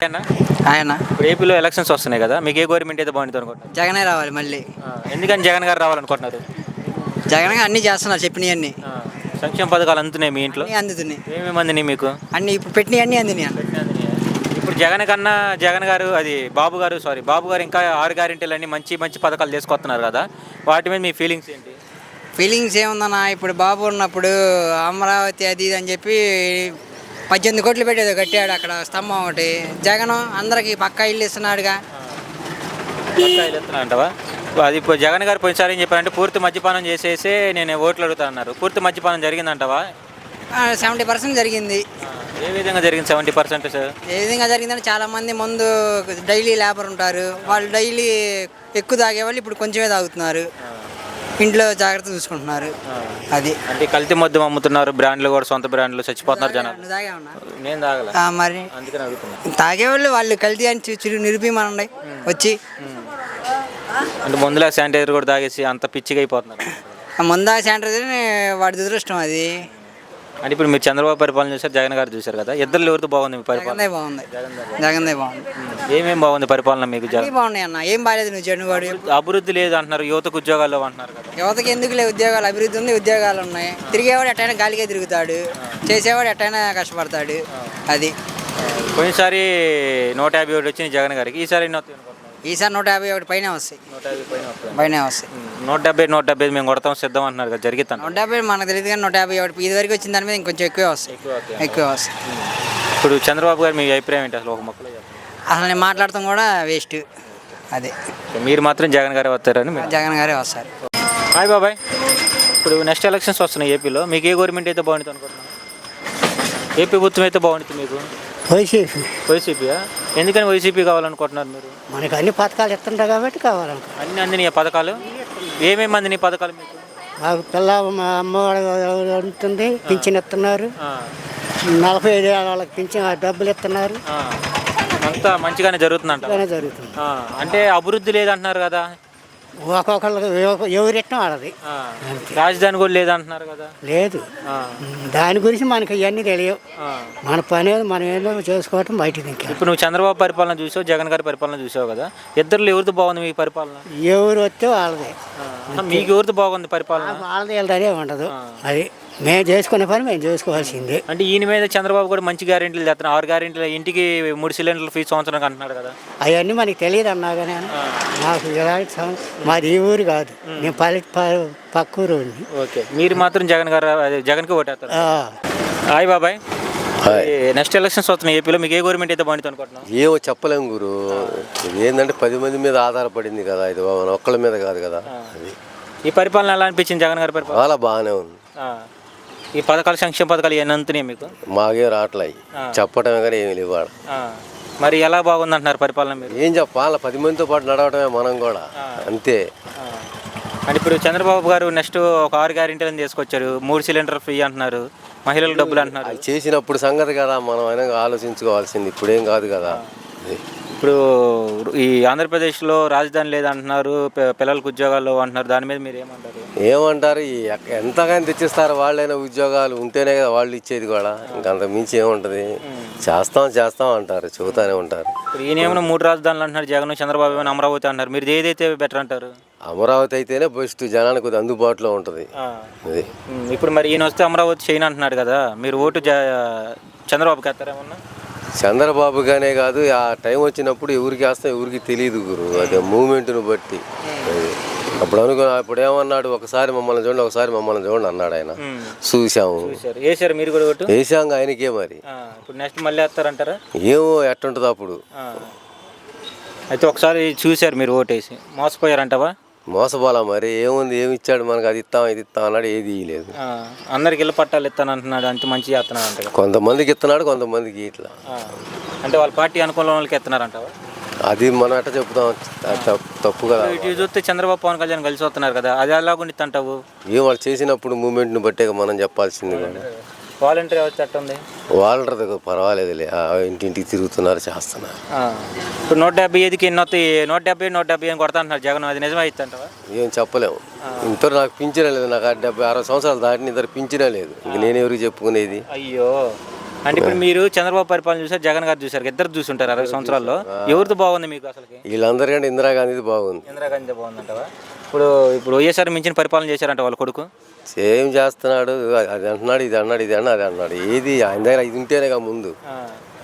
అన్న? ఆయన. ఇప్పుడు ఏపీలో ఎలక్షన్స్ వస్తున్నాయి కదా మీకు ఏ గవర్నమెంట్ అయితే బాగుంటుంది అనుకుంటున్నారు? జగనే రావాలి మళ్ళీ. ఎందుకని జగన్ గారు రావాలనుకుంటున్నారు? జగన్ అన్ని చేస్తున్నారు చెప్పినవి ఆ, సంక్షేమ పథకాలు అందుతున్నాయి మీ ఇంట్లో? అన్నీ అందుతున్నాయి. ఏమేమి అందినాయి మీకు? అన్ని ఇప్పుడు పెట్టినవి అన్నీ అందినాయి అన్న. ఇప్పుడు జగన్ కన్నా జగన్ గారు అది బాబు గారు సారీ బాబు గారు ఇంకా ఆరు గ్యారెంటీలు అన్ని మంచి మంచి పథకాలు తీసుకొస్తున్నారు కదా వాటి మీద మీ ఫీలింగ్స్ ఏంటి? ఫీలింగ్స్ ఏముందన్న ఇప్పుడు బాబు ఉన్నప్పుడు అమరావతి అది ఇది అని చెప్పి పద్దెనిమిది కోట్లు పెట్టేది కట్టాడు అక్కడ స్తంభం ఒకటి. జగన్ అందరికి పక్కా ఇల్లు ఇస్తున్నాడుగా. అంటావా? అది ఇప్పుడు జగన్ గారు పోయినసారి ఏం చెప్పారంటే పూర్తి మద్యపానం చేసేసి నేను ఓట్లు అడుగుతా అన్నారు. పూర్తి మద్యపానం జరిగిందంటావా? సెవెంటీ పర్సెంట్ జరిగింది. ఏ విధంగా జరిగింది సెవెంటీ పర్సెంట్ సార్ ఏ విధంగా జరిగిందంటే చాలా మంది ముందు డైలీ లేబర్ ఉంటారు. వాళ్ళు డైలీ ఎక్కువ తాగేవాళ్ళు ఇప్పుడు కొంచెమే తాగుతున్నారు. ఇంట్లో జాగ్రత్త చూసుకుంటున్నారు. అది. అంటే కల్తీ మద్యం అమ్ముతున్నారు బ్రాండ్లు కూడా సొంత బ్రాండ్లు చచ్చిపోతున్నారు జనాలు. తాగేవన్నా? నేను తాగల. ఆ, మరి అందుకని అడుగుతున్నా. తాగేవాళ్ళు వాళ్ళు కల్తీ అని చూ- చూ- నిరూపిమనండి వచ్చి. అంటే ముందులా శానిటైజర్ కూడా తాగేసి అంత పిచ్చిగా అయిపోతున్నారు. ఆ ముందా శానిటైజర్ వాడి దురదృష్టం అది. అంటే ఇప్పుడు మీరు చంద్రబాబు పరిపాలన చూసారు జగన్ గారు చూసారు కదా ఇద్దరు ఎవరితో బాగుంది మీ పరిపాలన? జగన్దే బాగుంది. జగన్దే బాగుంది. ఏమేమి బాగుంది పరిపాలన మీకు అన్నీ జగన్ బాగున్నాయి అన్న. ఏం బాగాలేదు నువ్వు చెడు వాడు అభివృద్ధి లేదు అంటున్నారు యువతకు ఉద్యోగాలు అంటున్నారు కదా. యువతకి ఎందుకు లేవు ఉద్యోగాలు? అభివృద్ధి ఉంది ఉద్యోగాలు ఉన్నాయి. తిరిగేవాడు ఎట్టైనా గాలికే తిరుగుతాడు. చేసేవాడు ఎట్టైనా కష్టపడతాడు. అది. పోయినసారి నూట యాభై ఒకటి వచ్చింది జగన్ గారికి ఈసారి ఎన్ని వస్తాయి అనుకుంటున్నారు? ఈసారి నూట యాభై ఒకటి పైన వస్తాయి. నూట యాభై పైన వస్తాయి. పైన వస్తాయి. నూట డెబ్బై నూట డెబ్బై ఐదు మేము కొడతాం సిద్ధం అంటున్నారు కదా జరిగిస్తాను నూట యాభై మనకు తెలియదు కానీ నూట యాభై ఒకటి. ఇది వరకు వచ్చిన దాని మీద ఇంకొంచెం ఎక్కువే వస్తాయి. ఎక్కువ వస్తాయి. ఇప్పుడు చంద్రబాబు గారు మీ అభిప్రాయం ఏంటి? అసలు ఒక మొక్కలో చెప్పండి. అసలు నేను మాట్లాడతాం కూడా వేస్ట్. అదే. మీరు మాత్రం జగన్ గారే వస్తారని మీరు జగన్ గారే వస్తారు. హాయ్ బాబాయ్. ఇప్పుడు నెక్స్ట్ ఎలక్షన్స్ వస్తున్నాయి ఏపీలో. మీకు ఏ గవర్నమెంట్ అయితే బాగుంటుంది అనుకుంటున్నారు? ఏ ప్రభుత్వం అయితే బాగుంటుంది మీకు? వైసీపీ. వైసీపీయా? ఎందుకని వైసీపీ కావాలనుకుంటున్నారు మీరు? మనకి అన్ని పథకాలు ఇస్తుంటారు కాబట్టి కావాలనుకో అన్ని అందినాయి పథకాలు? ఏమేమి అందినాయి పథకాలు మీకు? మాకు పిల్ల మా అమ్మవాడు ఉంటుంది పింఛన్ ఇస్తున్నారు. నలభై ఐదు వాళ్ళకి పింఛన్ డబ్బులు ఇస్తున్నారు. అంతా మంచిగానే జరుగుతుందంట జరుగుతుంది. అంటే అభివృద్ధి లేదంటున్నారు కదా? ఒక్కొక్కళ్ళకి ఎవ- ఎవరి ఇష్టం వాళ్ళది. రాజధాని కూడా లేదంటున్నారు కదా? లేదు. దాని గురించి మనకి ఇవన్నీ తెలియవు. మన పని మనం ఏదో చేసుకోవటం బయటికి ఇంకా ఇప్పుడు నువ్వు చంద్రబాబు పరిపాలన చూసావు జగన్ గారి పరిపాలన చూసావు కదా? ఇద్దరు ఎవరితో బాగుంది మీ పరిపాలన? ఎవరు వస్తే వాళ్ళదే. మీకు ఎవరితో బాగుంది పరిపాలన? వాళ్ళది వీళ్ళదే ఉండదు. అది మేము చేసుకునే పని మేము చేసుకోవాల్సిందే. అంటే ఈయన మీద చంద్రబాబు కూడా మంచి గ్యారెంటీలు చేస్తున్నారు. ఆరు గ్యారెంటీలు ఇంటికి మూడు సిలిండర్లు ఫీజు సంవత్సరానికి అంటున్నాడు కదా. అవన్నీ మనకి తెలియదు అన్నా కానీ నాకు ఎలాంటి మాది ఈ ఊరు కాదు. నేను పల్లె ప- పక్క ఊరు. ఓకే. మీరు మాత్రం జగన్ గారు అదే జగన్కి ఓటేస్తారు. హాయ్ బాబాయ్. నెక్స్ట్ ఎలక్షన్స్ వస్తున్నాయి ఏపీలో. మీకు ఏ గవర్నమెంట్ అయితే బాగుంటుంది అనుకుంటున్నాం ఏమో చెప్పలేం గురు. ఏంటంటే పది మంది మీద ఆధారపడింది కదా ఇది మన ఒక్కళ్ళ మీద కాదు కదా అది. ఈ పరిపాలన ఎలా అనిపించింది జగన్ గారి పరిపాలన? చాలా బాగానే ఉంది. ఆ. ఈ పథకాలు సంక్షేమ పథకాలు అందుతున్నాయి మీకు? మాకే రావట్లయి చెప్పటమే కానీ ఏమి లేవు. మరి ఎలా బాగుంది అంటున్నారు పరిపాలన మీరు? ఏం చెప్పాలి పది మందితో పాటు నడవటమే మనం కూడా. అంతే. అంటే ఇప్పుడు చంద్రబాబు గారు నెక్స్ట్ ఒక ఆరు గ్యారెంటీలను తీసుకొచ్చారు. మూడు సిలిండర్ ఫ్రీ అంటున్నారు. మహిళలకు డబ్బులు అంటున్నారు. చేసినప్పుడు సంగతి కదా. మనం అయినా ఆలోచించుకోవాల్సింది. ఇప్పుడేం కాదు కదా. ఇప్పుడు ఈ ఆంధ్రప్రదేశ్లో రాజధాని లేదంటున్నారు పిల్లలకు ఉద్యోగాలు అంటున్నారు దాని మీద మీరు ఏమంటారు? ఏమంటారు? ఎంతగాని తెచ్చిస్తారు వాళ్ళైనా ఉద్యోగాలు ఉంటేనే కదా వాళ్ళు ఇచ్చేది కూడా. ఇంకంత మించి ఏముంటది? చేస్తాం చేస్తాం అంటారు చెబుతానే ఉంటారు. ఈయన ఏమైనా మూడు రాజధానులు అంటున్నారు జగన్ చంద్రబాబు ఏమైనా అమరావతి అంటున్నారు మీరు ఏదైతే బెటర్ అంటారు? అమరావతి అయితేనే బెస్ట్ జనానికి అందుబాటులో ఉంటుంది. ఇప్పుడు మరి ఈయన వస్తే అమరావతి చేయను అంటున్నాడు కదా మీరు ఓటు చంద్రబాబుకి వేస్తారేమన్నా చంద్రబాబుగానే కాదు ఆ టైం వచ్చినప్పుడు ఎవరికి వేస్తాం ఎవరికి తెలియదు గురు. అది మూమెంట్ను బట్టి. అది. అప్పుడు అనుకో అప్పుడు ఏమన్నాడు? ఒకసారి మమ్మల్ని చూడండి ఒకసారి మమ్మల్ని చూడండి అన్నాడు ఆయన. చూసాము చూశారు. వేసారు మీరు కూడా ఆయనకే మరి. ఇప్పుడు నెక్స్ట్ మళ్ళీ వేస్తారంటారా? ఏమో ఎట్టుంటుంది అప్పుడు. అయితే ఒకసారి చూశారు మీరు ఓటేసి. మోసపోయారంటవా? మోసపోలా మరి ఏముంది ఏమి ఇచ్చాడు మనకు అది ఇస్తాం ఇది ఇస్తాం అన్నాడు ఏది ఆ, అందరికి ఇళ్ళ పట్టాలు ఇస్తాను అంటున్నాడు అంత మంచి చేస్తున్నాడు అంట కొంతమందికి ఇస్తున్నాడు కొంతమందికి ఇట్లా అంటే వాళ్ళ పార్టీ అనుకూల వాళ్ళకి ఇస్తున్నారంటవా అది మనం ఎట్ట చెప్తాం తప్పు- కదా. ఇటు చూస్తే చంద్రబాబు పవన్ కళ్యాణ్ కలిసి వస్తున్నారు కదా అది ఎలాగుండి అంటావు? ఏం వాళ్ళు చేసినప్పుడు మూమెంట్ని బట్టే మనం చెప్పాల్సింది కూడా వాలంటీర్ ఎట్ట ఉంది? వాళ్ళది పర్వాలేదులే. ఆ ఇంటింటికి తిరుగుతున్నారు చేస్తున్నారు. ఇప్పుడు నూట డెబ్బై ఐదుకి ఎన్ని వస్తాయి నూట డెబ్బై నూట డెబ్బై అని కొడతా అంటున్నారు జగన్. అది నిజమే అవుతుంటావా ఏం చెప్పలేము ఇంతరు నాకు పింఛనే లేదు. నాకు డెబ్బై అరవై సంవత్సరాలు దాటిన ఇద్దరు పింఛనే లేదు. ఇంక నేను ఎవరికి చెప్పుకునేది? అయ్యో. అంటే ఇప్పుడు మీరు చంద్రబాబు పరిపాలన చూసారు జగన్ గారు చూసారు. ఇద్దరు చూసుంటారు అరవై సంవత్సరాల్లో. ఎవరితో బాగుంది మీకు అసలుకి? వీళ్ళందరికంటే ఇందిరాగాంధీది బాగుంది. ఇందిరాగాంధీ బాగుందంటవా? ఇప్పుడు ఇప్పుడు వైఎస్ఆర్ మించిన పరిపాలన చేశారంట వాళ్ళ కొడుకు. ఏం చేస్తున్నాడు అది అంటున్నాడు ఇది అన్నాడు ఇది అన్నాడు అది అన్నాడు. ఏది ఆయన దగ్గర ఇది ఉంటేనే కా ముందు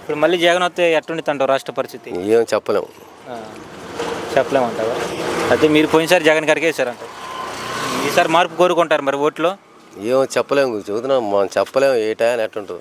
ఇప్పుడు మళ్ళీ జగన్ వస్తే ఎట్టుండిద్ది అంటావు రాష్ట్ర పరిస్థితి? ఏం చెప్పలేము చెప్పలేమంటావా? అయితే మీరు పోయినసారి జగన్ గారికి వేసారంట ఈసారి మార్పు కోరుకుంటారు మరి ఓట్లో? ఏమో చెప్పలేము చెబుతున్నాం మనం చెప్పలేము ఏ టైం ఎట్టుంటుంది.